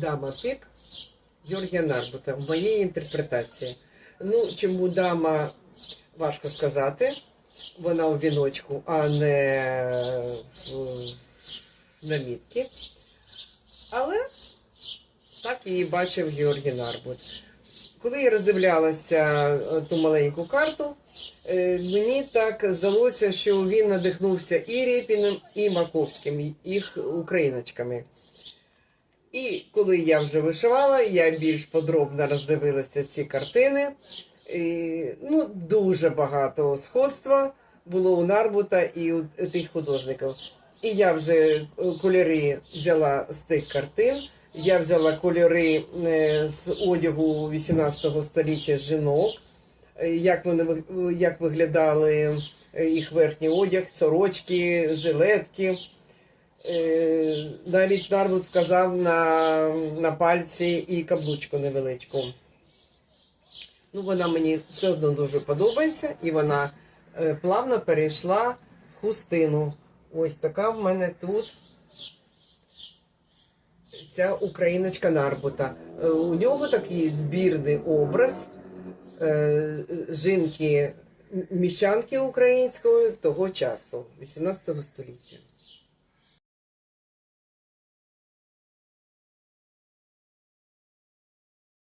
Дама Пік Георгія Нарбута в моїй інтерпретації. Ну, чому дама важко сказати. Вона у віночку, а не в намітки. Але так її бачив Георгій Нарбут. Коли я роздивлялася е, ту маленьку карту, е, мені так здалося, що він надихнувся і Рєпіним, і Маковським, їх україночками. І коли я вже вишивала, я більш подробно роздивилася ці картини. І, ну, дуже багато сходства було у Нарбута і у тих художників. І я вже е, кольори взяла з тих картин. Я взяла кольори е, з одягу 18 століття жінок, е, як вони як виглядали їх верхній одяг, сорочки, жилетки. Навіть Нарбут вказав на, на пальці і каблучку невеличку. Ну, вона мені все одно дуже подобається, і вона е, плавно перейшла в хустину. Ось така в мене тут ця україночка Нарбута. Е, У нього такий збірний образ е, жінки міщанки української того часу, 18 століття.